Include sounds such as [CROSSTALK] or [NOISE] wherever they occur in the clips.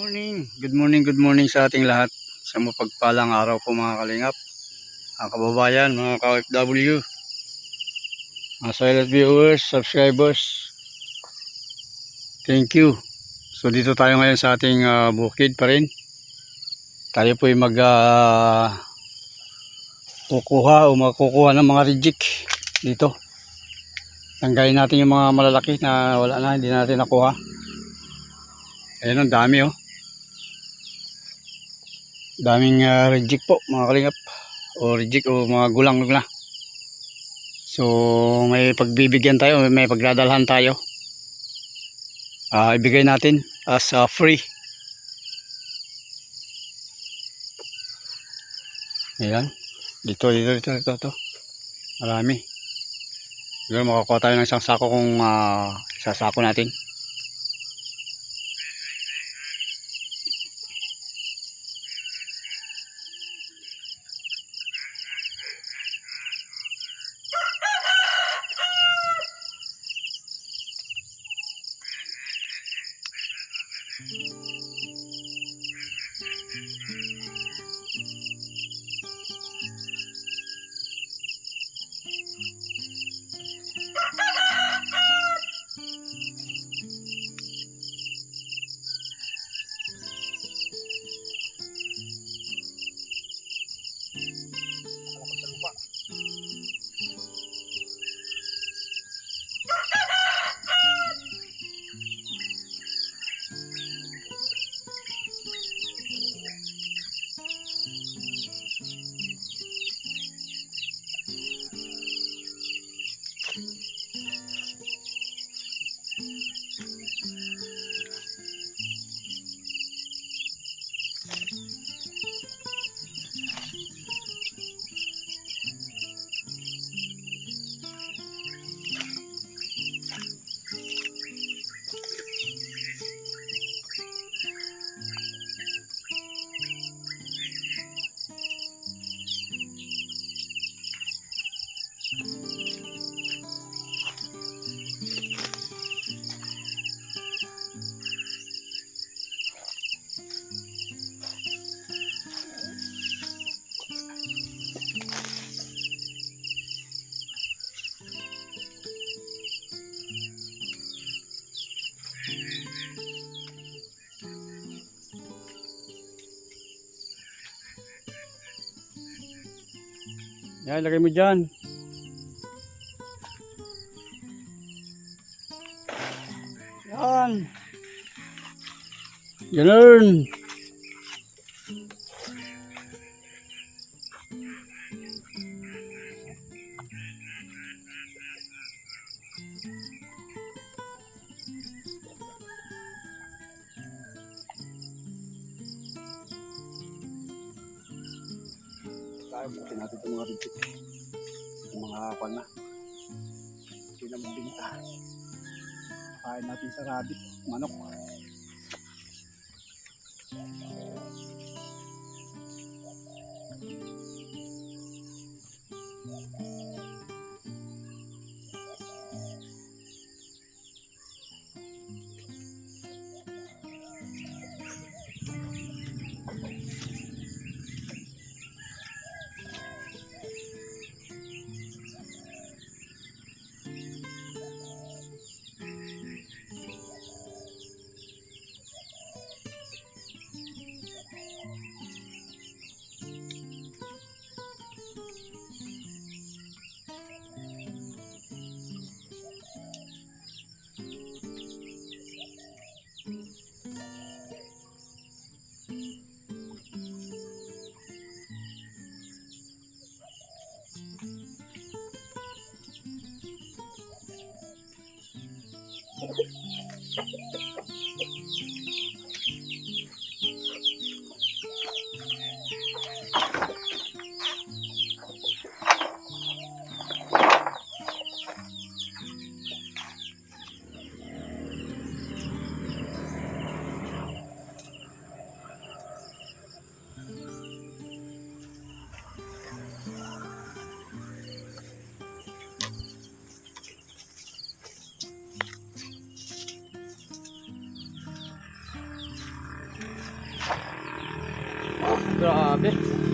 morning, good morning, good morning sa ating lahat. Sa mapagpalang araw po mga kalingap, mga kababayan, mga ka-OFW, mga silent viewers, subscribers. Thank you. So dito tayo ngayon sa ating ah, bukid pa rin. Tayo po ay mag ah, kukuha o magkukuha ng mga reject dito. Tanggalin natin yung mga malalaki na wala na, hindi natin nakuha. Ayan ang dami oh. Daming uh, reject po mga kalingap. O reject o mga gulang na. So may pagbibigyan tayo, may pagdadalhan tayo. Ah, ibigay natin as uh, free. Ayan. Dito, dito, dito, dito, dito. Marami. Siguro makakuha tayo ng isang sako kung uh, sasako natin. Yan, lagay mo dyan. Yan. Ganun. Mga kwan na. Hindi na mabinta. Kain natin sa rabbit. Manok Grabe.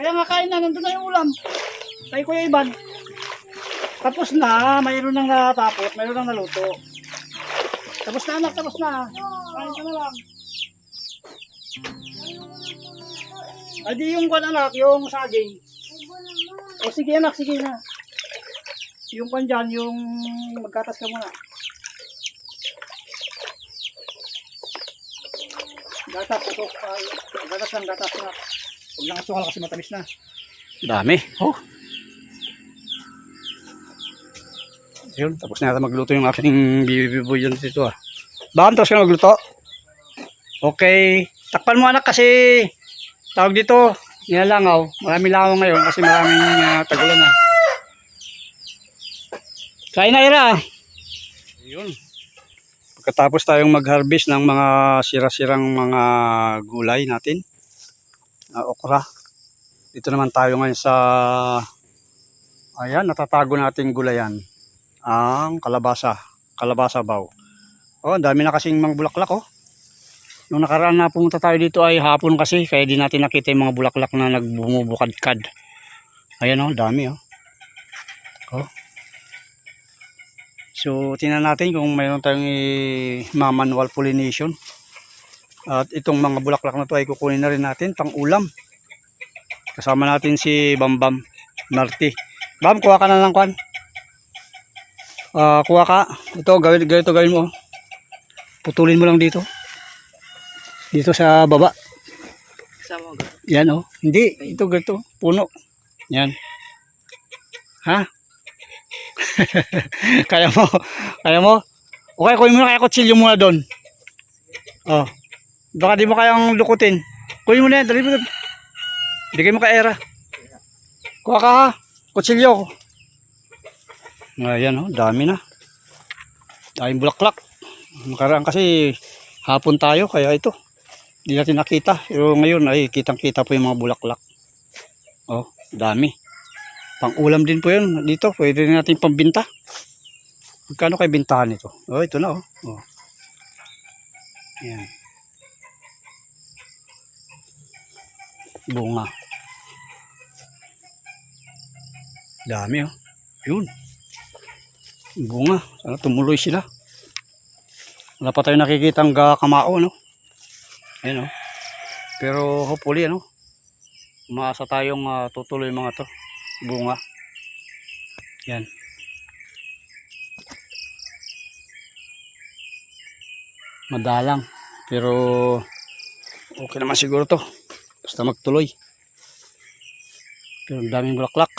Kaya nga kain na, nandun na yung ulam. Kay Kuya Iban. Tapos na, mayroon nang natapos, mayroon nang naluto. Tapos na anak, tapos na. Kain ka na lang. Ay di yung kwan anak, yung saging. O sige anak, sige na. Yung dyan, yung magkatas ka muna. Gatas, ito. Uh, gatas lang, gatas na. Huwag lang asukal kasi matamis na. Dami. Oh. Yun, tapos na yata magluto yung aking bibiboy dyan dito ah. Bakit tapos ka na magluto? Okay. Takpan mo anak kasi tawag dito, nilalangaw. Marami langaw ngayon kasi maraming uh, tagulan na. Kain na Ira. Yun. Pagkatapos tayong mag-harvest ng mga sira-sirang mga gulay natin, na okra. Dito naman tayo ngayon sa ayan, natatago nating gulayan. Ang kalabasa, kalabasa baw. Oh, ang dami na kasing mga bulaklak oh. Nung nakaraan na pumunta tayo dito ay hapon kasi kaya di natin nakita yung mga bulaklak na nagbumubukad-kad. Ayan oh, dami oh. Oh. So, tingnan natin kung mayroon tayong eh, mga manual pollination. At itong mga bulaklak na to ay kukunin na rin natin pang ulam. Kasama natin si Bambam Marti. Bam, kuha ka na ng kwan. Ah, kuha ka. Ito, gawin, ganito gawin mo. Putulin mo lang dito. Dito sa baba. Yan oh. Hindi, ito ganito. Puno. Yan. Ha? [LAUGHS] kaya mo? Kaya mo? Okay, kunin mo na kaya kutsilyo muna doon. Oh. Baka di mo kayang lukutin. Kunin mo na yan. Dali mo. Bigay mo ka era. Kuha ka ha. Kutsilyo. Ayan oh. Dami na. Daming bulaklak. Makaraan kasi hapon tayo kaya ito. Hindi natin nakita. Pero ngayon ay kitang kita po yung mga bulaklak. Oh, dami. Pang ulam din po yun. Dito, pwede rin natin pambinta. Magkano kayo bintahan ito? Oh, ito na oh. oh. Yan. Bunga. Dami oh. Yun. Bunga. Sana tumuloy sila. Wala pa tayo nakikita ang kamao, no? Ayan oh. Pero hopefully, ano? Umaasa tayong ah, tutuloy mga to. Bunga. Yan. Madalang. Pero okay naman siguro to. Basta magtuloy. Pero daming bulaklak.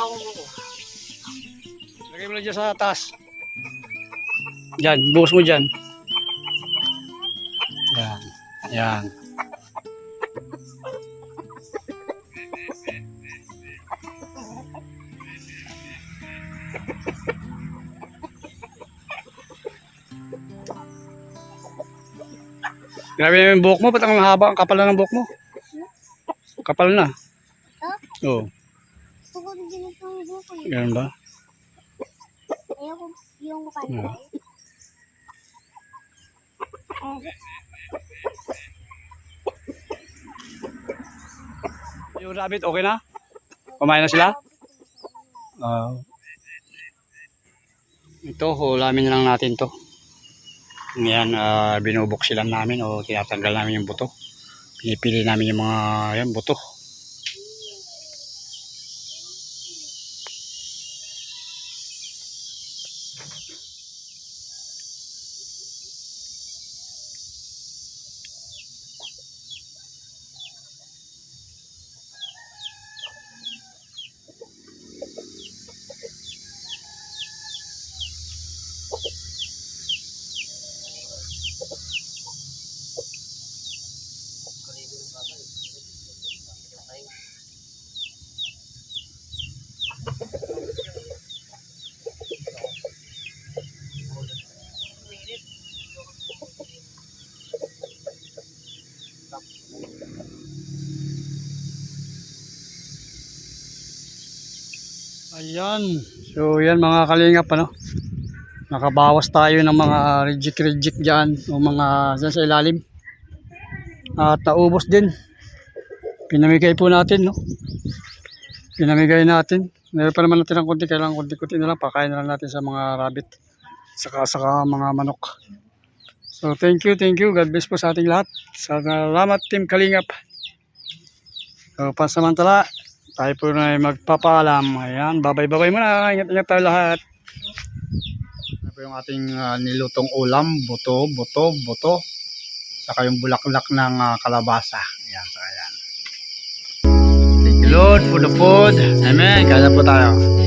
Akong buko. Lagay mo lang dyan sa taas. Yan, buhos mo dyan. Yan. Yan. Grabe naman yung buhok mo, ba't ang haba ang kapal na ng buhok mo? kapal na. Oo, Bukod ganun ba? Ayoko yung Yeah. Yung rabbit, okay na? Kumain na sila? Ah. ito, hulamin na lang natin to. Ngayon, ah, binubuksilan namin o tinatanggal namin yung buto. Pinipili namin yung mga yan, buto. Ayan. So, yan mga kalingap, ano? Nakabawas tayo ng mga reject-reject dyan, o mga dyan sa ilalim. At naubos din. Pinamigay po natin, no? Pinamigay natin. Meron pa naman natin ng konti, kailangan konti-konti na lang. Pakain na lang natin sa mga rabbit. Saka, saka mga manok. So, thank you, thank you. God bless po sa ating lahat. Salamat, Team Kalingap. So, pansamantala, tayo po na ay magpapaalam. Ayan, babay-babay muna. Ingat-ingat tayo lahat. Ano po yung ating ah, nilutong ulam, buto, buto, buto. Saka yung bulaklak ng ah, kalabasa. Ayan, saka yan. Thank you Lord for the food. Amen. Kaya po tayo.